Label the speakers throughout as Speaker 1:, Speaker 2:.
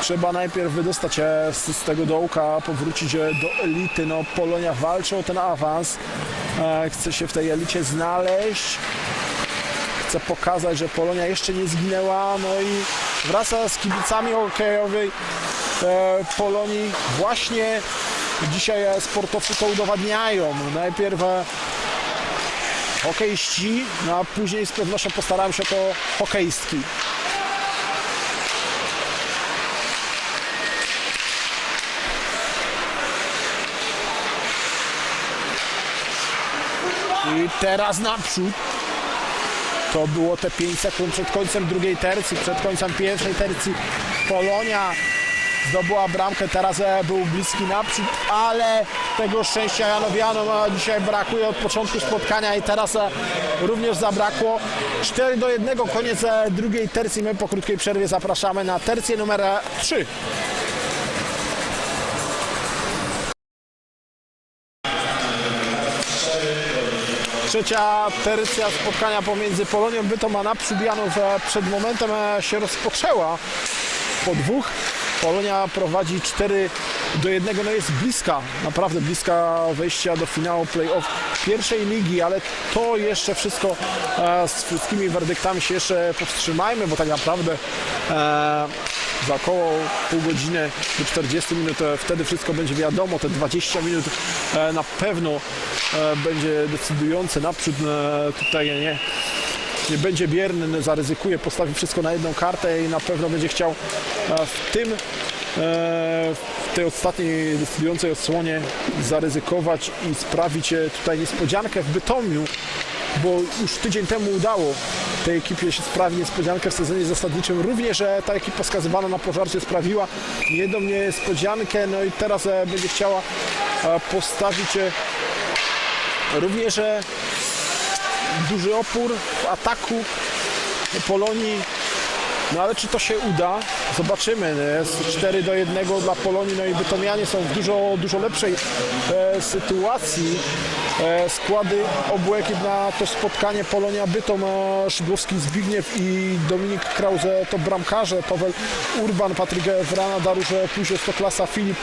Speaker 1: Trzeba najpierw wydostać się z, tego dołka, powrócić do elity. No, Polonia walczy o ten awans. E, Chce się w tej elicie znaleźć. Chce pokazać, że Polonia jeszcze nie zginęła. No i wraca z kibicami hokejowej e, Polonii. Właśnie dzisiaj sportowcy to udowadniają. Najpierw e, hokeiści, no a później z pewnością postarałem się to hokeistki. Teraz naprzód. To było te 5 sekund przed końcem drugiej tercji, przed końcem pierwszej tercji. Polonia zdobyła bramkę, teraz e, był bliski naprzód, ale tego szczęścia Janowianom e, dzisiaj brakuje od początku spotkania i teraz e, również zabrakło. 4 do 1, koniec e, drugiej tercji. My po krótkiej przerwie zapraszamy na tercję numer 3. Trzecia tercja spotkania pomiędzy Polonią Bytom a e, przed momentem e, się rozpoczęła po dwóch. Polonia prowadzi 4 do 1, no jest bliska, naprawdę bliska wejścia do finału play-off pierwszej ligi, ale to jeszcze wszystko e, z wszystkimi werdyktami się jeszcze powstrzymajmy, bo tak naprawdę e, za około pół godziny do 40 minut e, wtedy wszystko będzie wiadomo, te 20 minut e, na pewno e, będzie decydujące naprzód tutaj nie nie będzie bierny, zaryzykuje, postawi wszystko na jedną kartę i na pewno będzie chciał w tym w tej ostatniej decydującej odsłonie zaryzykować i sprawić tutaj niespodziankę w Bytomiu, bo już tydzień temu udało tej ekipie się sprawić niespodziankę w sezonie zasadniczym. Również ta ekipa skazywana na pożarcie sprawiła jedną niespodziankę, no i teraz e, będzie chciała e, postawić e, również duży opór w ataku Polonii. No ale czy to się uda? Zobaczymy. Jest 4 do 1 dla Polonii, no i Bytomianie są w dużo, dużo lepszej e, sytuacji. E, składy obu ekip na to spotkanie Polonia Bytom, e, Szydłowski Zbigniew i Dominik Krause to bramkarze, Paweł Urban, Patryk Wrana, Dariusz Puzios to klasa Filip,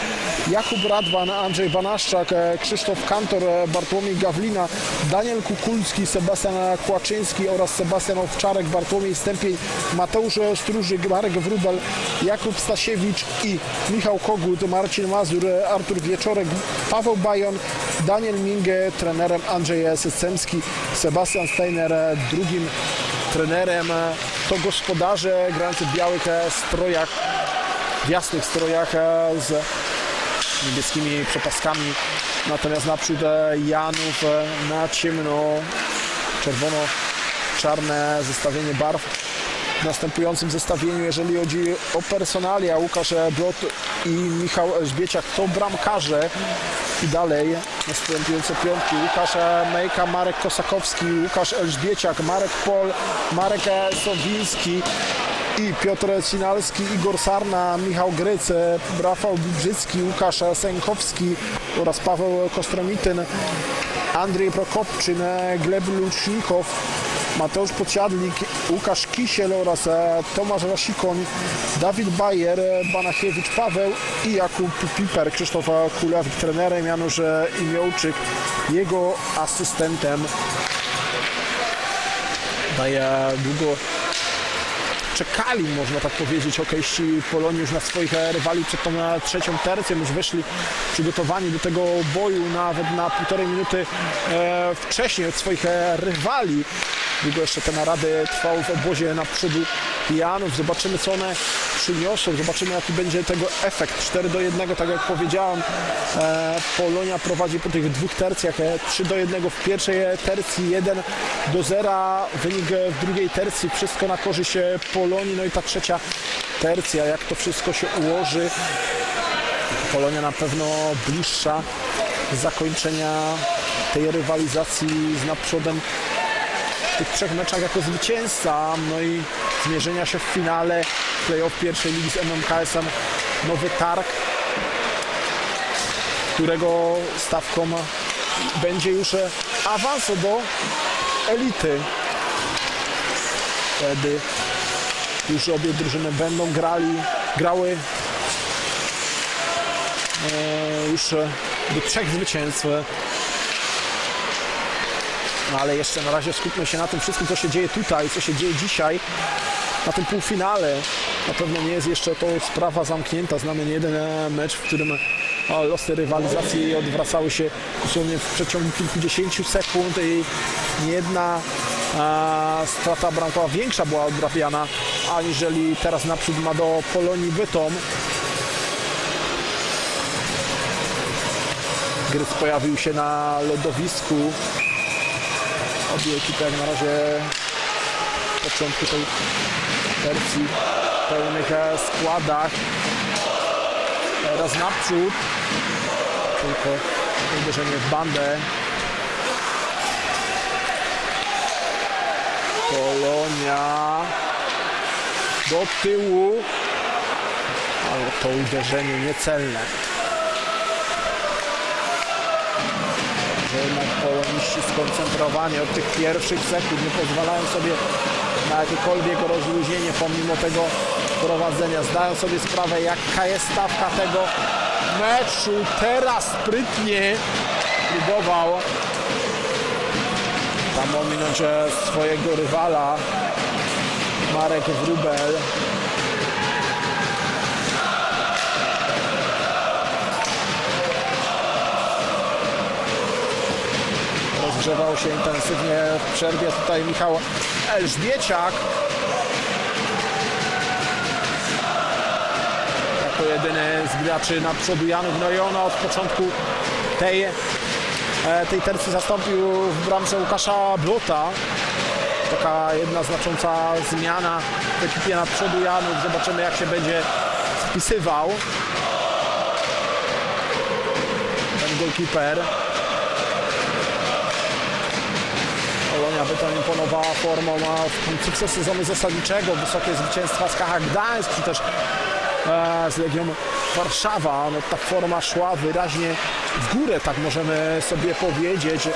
Speaker 1: Jakub Radwan, Andrzej Banaszczak, e, Krzysztof Kantor, e, Bartłomiej Gawlina, Daniel Kukulski, Sebastian Kłaczyński oraz Sebastian Owczarek, Bartłomiej Stępień, Mateusz Stróżyk, Marek Wrubel, Jakub Stasiewicz i Michał Kogut, Marcin Mazur, Artur Wieczorek, Paweł Bajon, Daniel Minge, trenerem Andrzej Sescemski, Sebastian Steiner, drugim trenerem. To gospodarze grający w białych strojach, w jasnych strojach z niebieskimi przepaskami. Natomiast naprzód Janów na ciemno, czerwono-czarne zestawienie barw. W następującym zestawieniu, jeżeli chodzi o personalia, Łukasz Blot i Michał Elżbieciak to bramkarze. I dalej następujące piątki. Łukasz Mejka, Marek Kosakowski, Łukasz Elżbieciak, Marek Pol, Marek Sowiński i Piotr Cinalski, Igor Sarna, Michał Gryc, Rafał Bibrzycki, Łukasz Sękowski oraz Paweł Kostromityn, Andrzej Prokopczyn, Gleb Lucznikow, Mateusz Pociadlik, Łukasz Kisiel oraz e, Tomasz Rasikoń, Dawid Bajer, e, Banachiewicz Paweł i Jakub Piper, Krzysztof Kulawik trenerem, Janusz e, Imiołczyk jego asystentem. Daje długo czekali, można tak powiedzieć, hokeiści Polonii już na swoich rywali przed tą trzecią tercją, już wyszli przygotowani do tego boju nawet na półtorej minuty wcześniej od swoich rywali. Długo jeszcze te narady trwały w obozie na przodu Janów. Zobaczymy, co one przyniosą. Zobaczymy, jaki będzie tego efekt. 4 do 1, tak jak powiedziałem. E, Polonia prowadzi po tych dwóch tercjach. E, 3 do 1 w pierwszej e, tercji, 1 do 0. Wynik e, w drugiej tercji. Wszystko na korzyść e, Polonii. No i ta trzecia tercja, jak to wszystko się ułoży. Polonia na pewno bliższa zakończenia tej rywalizacji z naprzodem w tych trzech meczach jako zwycięzca, no i zmierzenia się w finale playoff pierwszej ligi z MMKS-em Nowy Targ, którego stawką będzie już awans do elity. Wtedy Już obie drużyny będą grali, grały e, już do trzech zwycięstw. No ale jeszcze na razie skupmy się na tym wszystkim, co się dzieje tutaj, co się dzieje dzisiaj, na tym półfinale. Na pewno nie jest jeszcze to sprawa zamknięta. Znamy nie jeden e, mecz, w którym e, losy rywalizacji odwracały się dosłownie w przeciągu kilkudziesięciu sekund i niejedna e, strata bramkowa większa była odrabiana, aniżeli teraz naprzód ma do Polonii Bytom. Gryz pojawił się na lodowisku. Obie ekipy jak na razie w początku tej wersji pełnych e, składach. Teraz naprzód. Tylko uderzenie w bandę. Polonia do tyłu. Ale to uderzenie niecelne. Jednak poloniści skoncentrowani od tych pierwszych sekund nie pozwalają sobie na jakiekolwiek rozluźnienie pomimo tego prowadzenia. Zdają sobie sprawę jaka jest stawka tego meczu. Teraz sprytnie próbował tam ominąć e, swojego rywala Marek Wrubel. Rozgrzewał się intensywnie w przerwie. Tutaj Michał Elżbieciak. Jako jedyny z graczy na przodu Janów. No i ona od początku tej, e, tej tercji zastąpił w bramce Łukasza Blota. Taka jedna znacząca zmiana w ekipie na przodu Janów. Zobaczymy jak się będzie wpisywał ten golkiper. Polonia by to imponowała formą a w końcówce sezonu zasadniczego, wysokie zwycięstwa z KH Gdańsk, czy też e, z Legią Warszawa. No, ta forma szła wyraźnie w górę, tak możemy sobie powiedzieć.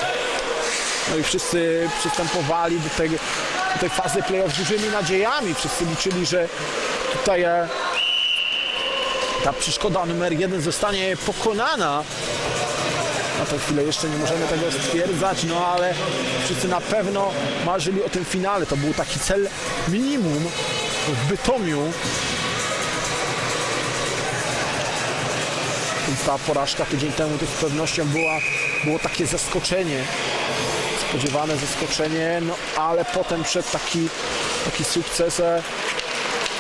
Speaker 1: No i wszyscy przystępowali do tej, do tej fazy play-off z dużymi nadziejami. Wszyscy liczyli, że tutaj e, ta przeszkoda numer jeden zostanie pokonana. Na tę chwilę jeszcze nie możemy tego stwierdzać, no ale wszyscy na pewno marzyli o tym finale. To był taki cel minimum w Bytomiu. Więc ta porażka tydzień temu to z pewnością była, było takie zaskoczenie. Spodziewane zaskoczenie, no ale potem przed taki, taki sukces e,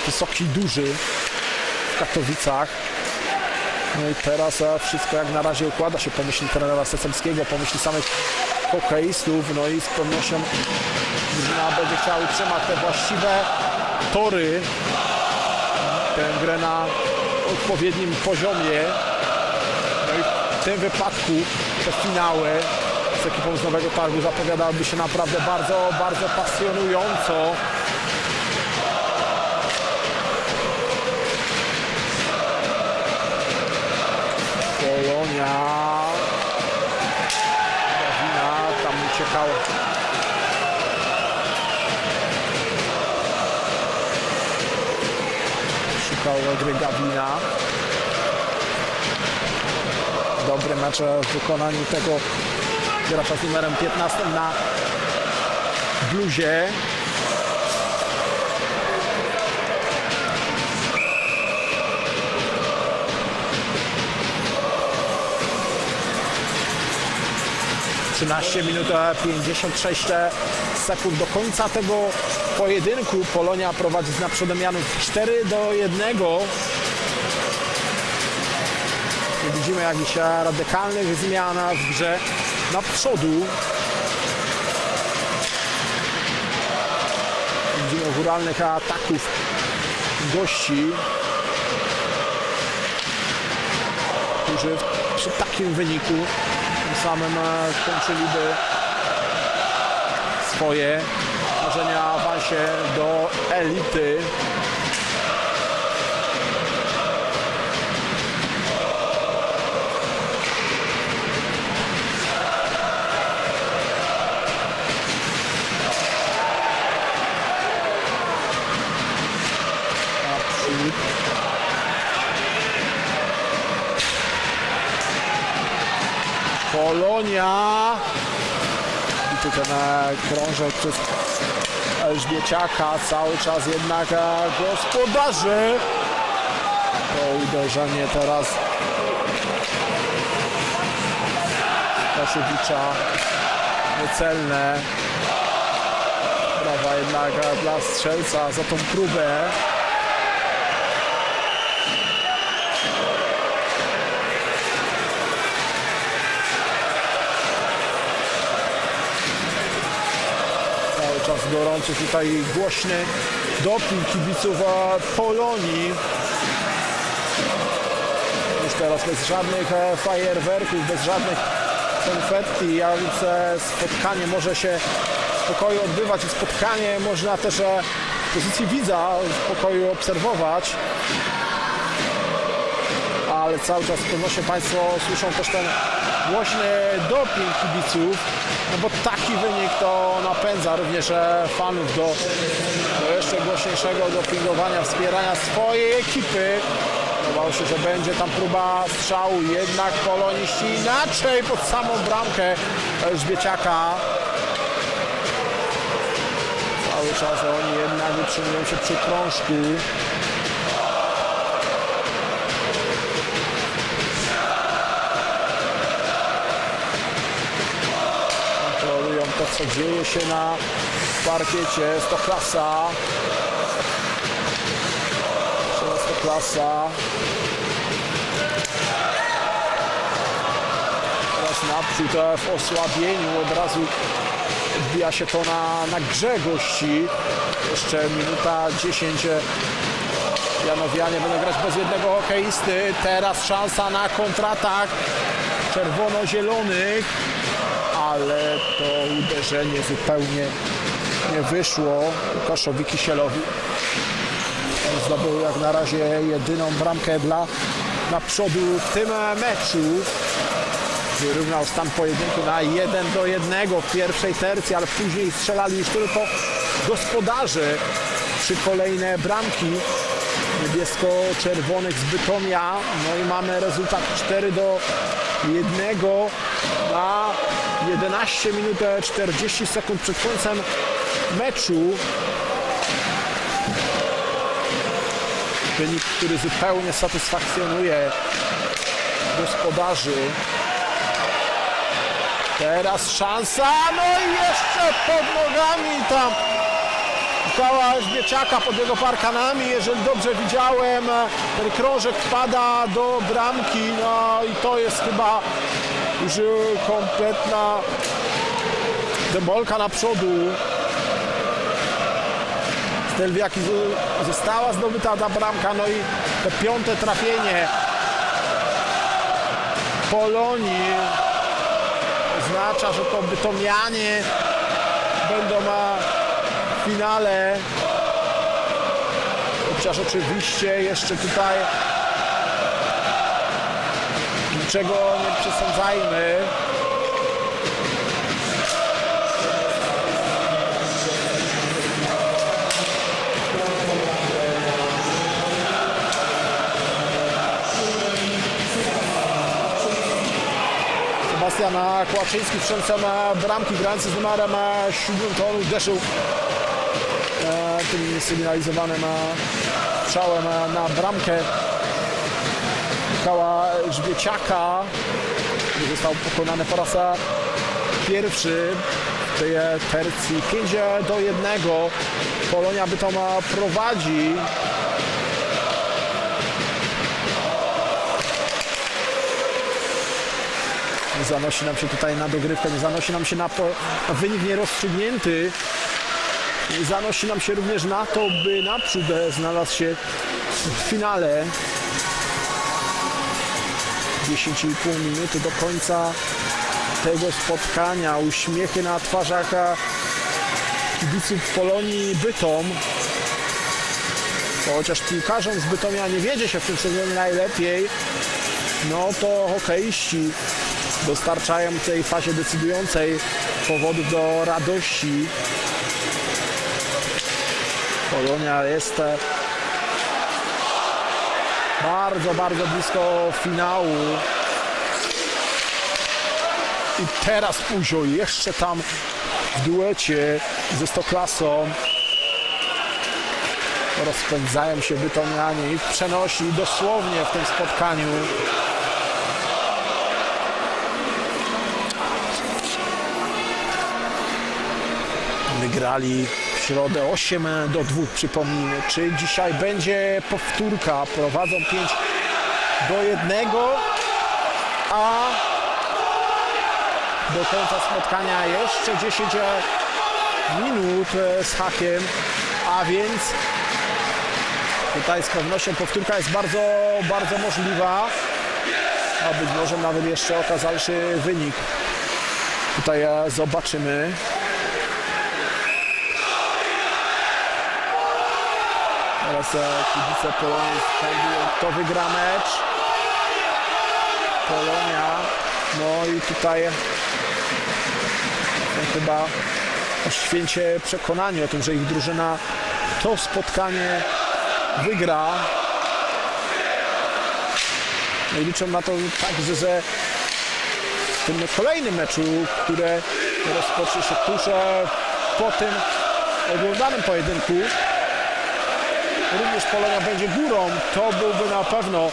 Speaker 1: wysoki, duży w Katowicach. No i teraz e, wszystko jak na razie układa się po myśli trenera Secemskiego, po myśli samych hokeistów, no i z pewnością drużyna będzie chciała utrzymać te właściwe tory, tę grę na odpowiednim poziomie. No i w tym wypadku te finały z ekipą z Nowego Targu zapowiadałyby się naprawdę bardzo, bardzo pasjonująco. Polonia. Gawina tam uciekał. Szukał gry Gawina. Dobry mecz w wykonaniu tego gracza z numerem 15 na bluzie. Trzynaście minut e, 56 sekund do końca tego pojedynku. Polonia prowadzi z naprzodem Janów 4 do 1. Nie widzimy jakichś radykalnych zmian w grze na przodu. Widzimy góralnych ataków gości, którzy przy takim wyniku samym e, kończyliby swoje marzenia awansie do elity. Polonia. I tu ten krążek przez Elżbieciaka. Cały czas jednak e, gospodarzy. To uderzenie teraz Kasiewicza niecelne. Brawa jednak e, dla strzelca za tą próbę. Gorący tutaj głośny doping kibiców Polonii. Już teraz bez żadnych e, fajerwerków, bez żadnych konfetti, a więc e, spotkanie może się w spokoju odbywać i spotkanie można też e, z pozycji widza w spokoju obserwować. Ale cały czas z pewnością Państwo słyszą też ten głośny doping kibiców, no bo taki wynik to napędza również e, fanów do, do jeszcze głośniejszego dopingowania, wspierania swojej ekipy. Wydawało się, że będzie tam próba strzału, jednak poloniści inaczej pod samą bramkę Elżbieciaka. Cały czas oni jednak utrzymują się przy krążku. Co dzieje się na parkiecie. Jest to klasa. Jest to klasa. Teraz naprzód w osłabieniu od razu odbija się to na, na grze gości. Jeszcze minuta 10. Janowianie będą grać bez jednego hokeisty. Teraz szansa na kontratak czerwono-zielonych, ale to uderzenie zupełnie nie wyszło Łukaszowi Kisielowi. Zdobył jak na razie jedyną bramkę dla naprzód w tym meczu. Wyrównał stan pojedynku na 1 do 1 w pierwszej tercji, ale później strzelali już tylko gospodarze przy kolejne bramki niebiesko-czerwonych z Bytomia. No i mamy rezultat 4 do 1 na 11 minut 40 sekund przed końcem meczu. Wynik, który zupełnie satysfakcjonuje gospodarzy. Teraz szansa, no i jeszcze pod nogami tam Michała Elżbieciaka pod jego parkanami, jeżeli dobrze widziałem, ten krążek wpada do bramki, no i to jest chyba już kompletna demolka na przodu. Jaki została zdobyta ta bramka, no i to piąte trafienie Polonii. Oznacza, że to Bytomianie będą w finale. Chociaż oczywiście jeszcze tutaj niczego nie przesądzajmy. Sebastian Kłaczyński strzelcem bramki grający z numerem 7 to uderzył tym niesygnalizowanym e, strzałem na bramkę Michała Żbieciaka, który został pokonany po raz pierwszy w tej tercji. 5 do 1 Polonia Bytoma prowadzi zanosi nam się tutaj na dogrywkę, zanosi nam się na, po, wynik nierozstrzygnięty. Zanosi nam się również na to, by naprzód znalazł się w finale. 10,5 minuty do końca tego spotkania. Uśmiechy na twarzach kibiców Polonii Bytom. Chociaż piłkarzom z Bytomia nie wiedzie się w tym sezonie najlepiej, no to hokeiści dostarczają w tej fazie decydującej powodów do radości. Polonia jest bardzo, bardzo blisko finału. I teraz Puzio jeszcze tam w duecie ze Stoklasą. Rozpędzają się Bytomianie i przenosi dosłownie w tym spotkaniu. Wygrali środę 8 do 2, przypomnijmy. Czy dzisiaj będzie powtórka? Prowadzą 5 do 1, a do końca spotkania jeszcze 10 minut e, z hakiem, a więc tutaj z pewnością powtórka jest bardzo, bardzo możliwa, a być może nawet jeszcze okazalszy wynik. Tutaj e, zobaczymy. Teraz e, kibice Polonii skandują, kto wygra mecz. Polonia. No i tutaj są chyba o święcie przekonani o tym, że ich drużyna to spotkanie wygra. No i liczą na to także, że w tym kolejnym meczu, które rozpocznie się tuż e, po tym oglądanym pojedynku, również Polonia będzie górą, to byłby na pewno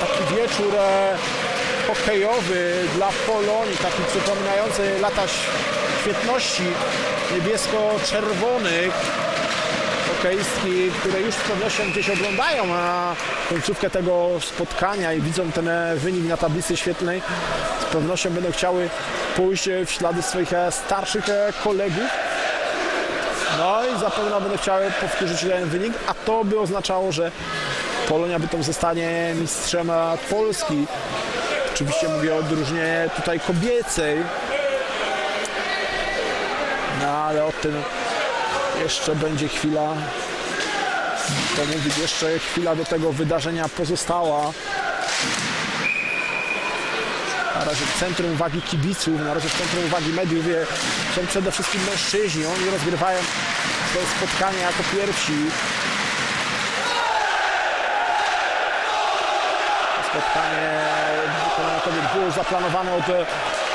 Speaker 1: taki wieczór e, hokejowy dla Polonii, taki przypominający lata świetności niebiesko-czerwonych hokeistki, które już z pewnością gdzieś oglądają na końcówkę tego spotkania i widzą ten e, wynik na tablicy świetlnej, z pewnością będą chciały pójść e, w ślady swoich e, starszych e, kolegów. No i zapewne będą chciały powtórzyć ten wynik, a to by oznaczało, że Polonia Bytom zostanie mistrzem Polski. Oczywiście mówię o drużynie tutaj kobiecej. No ale o tym jeszcze będzie chwila. To mówić, jeszcze chwila do tego wydarzenia pozostała. Na razie w centrum uwagi kibiców, na razie w centrum uwagi mediów są przede wszystkim mężczyźni. Oni rozgrywają to spotkanie jako pierwsi. Spotkanie wykonania kobiet było zaplanowane od e,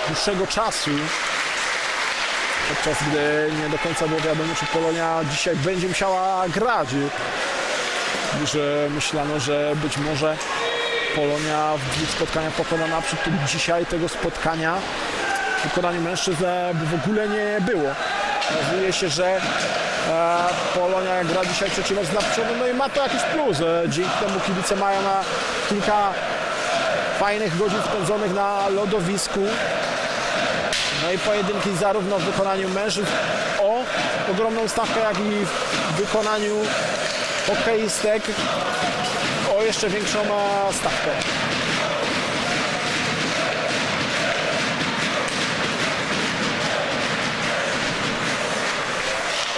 Speaker 1: dłuższego czasu. Podczas gdy nie do końca było wiadomo, czy Polonia dzisiaj będzie musiała grać. Że myślano, że być może Polonia w dwóch spotkaniach pokona naprzód. Dzisiaj tego spotkania w wykonaniu mężczyzn w ogóle nie było. Okazuje się, że e, Polonia gra dzisiaj trzeci mecz na no i ma to jakiś plus. E, dzięki temu kibice mają na kilka fajnych godzin spędzonych na lodowisku. No i pojedynki zarówno w wykonaniu mężczyzn o ogromną stawkę, jak i w wykonaniu hokeistek jeszcze większą stawkę.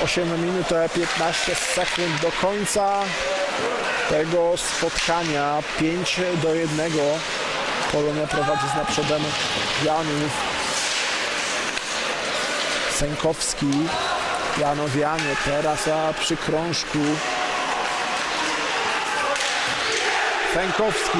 Speaker 1: Osiem minut e, 15 sekund do końca tego spotkania. 5 do 1. Polonia prowadzi z naprzodem Janów. Sękowski, Janowianie teraz a przy krążku. Sękowski.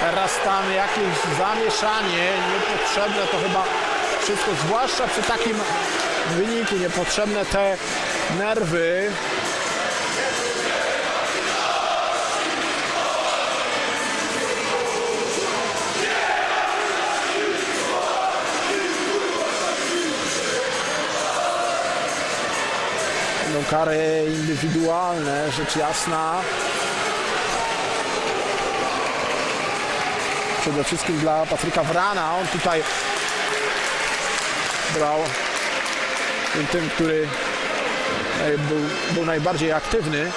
Speaker 1: Teraz tam jakieś zamieszanie niepotrzebne, to chyba wszystko, zwłaszcza przy takim wyniku, niepotrzebne te nerwy. Kary indywidualne, rzecz jasna. Przede wszystkim dla Patryka Wrana. On tutaj brał tym, który e, był, był najbardziej aktywny.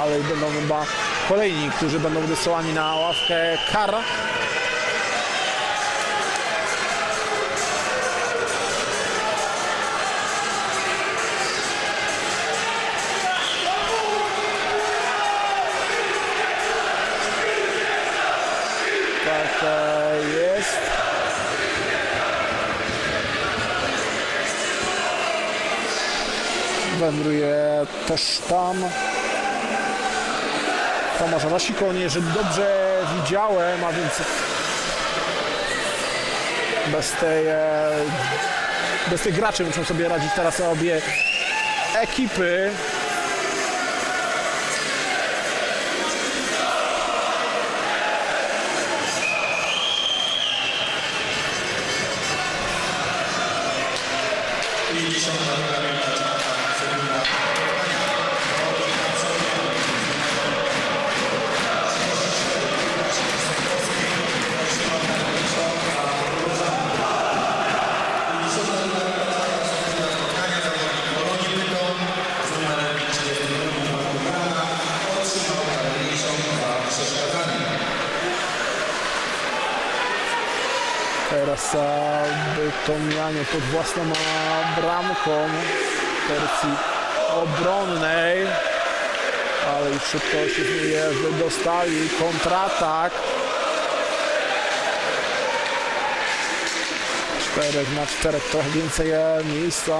Speaker 1: Ale będą chyba kolejni, którzy będą wysyłani na ławkę kar. Tak e, jest. Wędruje też tam. Tomasz Rasikoń, jeżeli dobrze widziałem, a więc bez tej, e, bez tych graczy muszą sobie radzić teraz obie ekipy. Bytomianie pod własną bramką tercji obronnej. Ale już szybko się z niej wydostali. Kontratak. Czterech na czterech, trochę więcej miejsca.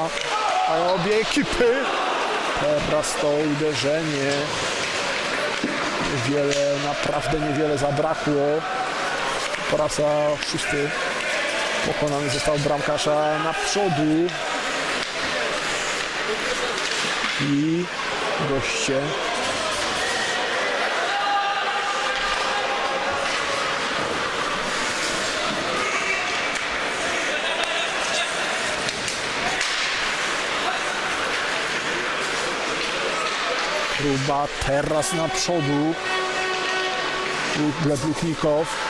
Speaker 1: A obie ekipy. Teraz to uderzenie. Niewiele, naprawdę niewiele zabrakło. Po raz szósty pokonany został bramkarza na przodu. I goście. Próba teraz na przodu. Gleb Luknikow.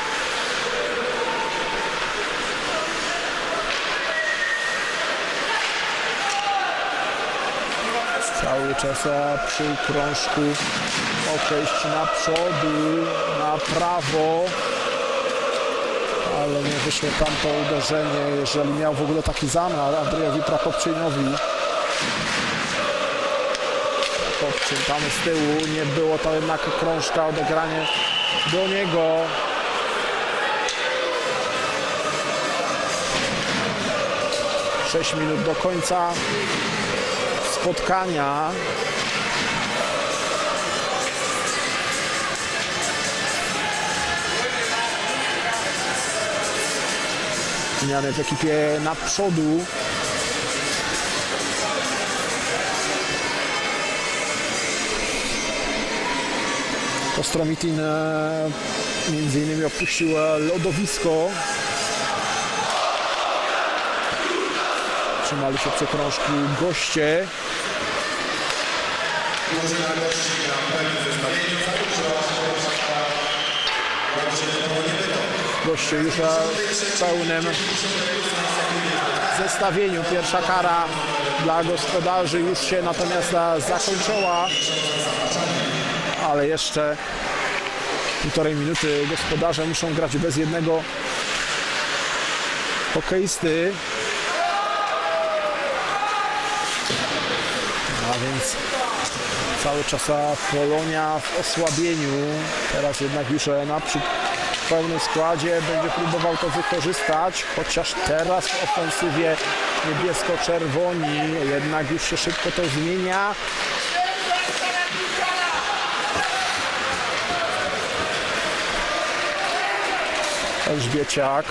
Speaker 1: Cały czas e, przy krążku okreść na przodu, na prawo. Ale nie wyszło tam to uderzenie, jeżeli miał w ogóle taki zamiar Andrzejowi Prakopczynowi. Prakopczyn tam z tyłu, nie było to jednak krążka, odegranie do niego. Sześć minut do końca spotkania. Zmiany w ekipie na przodu. Ostromitin e, między innymi opuścił lodowisko. Trzymali się przy krążku goście. Goście już w pełnym zestawieniu. Pierwsza kara dla gospodarzy już się natomiast zakończyła. Ale jeszcze półtorej minuty gospodarze muszą grać bez jednego hokeisty. A więc cały czas Polonia w osłabieniu. Teraz jednak już naprzód w pełnym składzie będzie próbował to wykorzystać, chociaż teraz w ofensywie niebiesko-czerwoni jednak już się szybko to zmienia. Elżbieciak.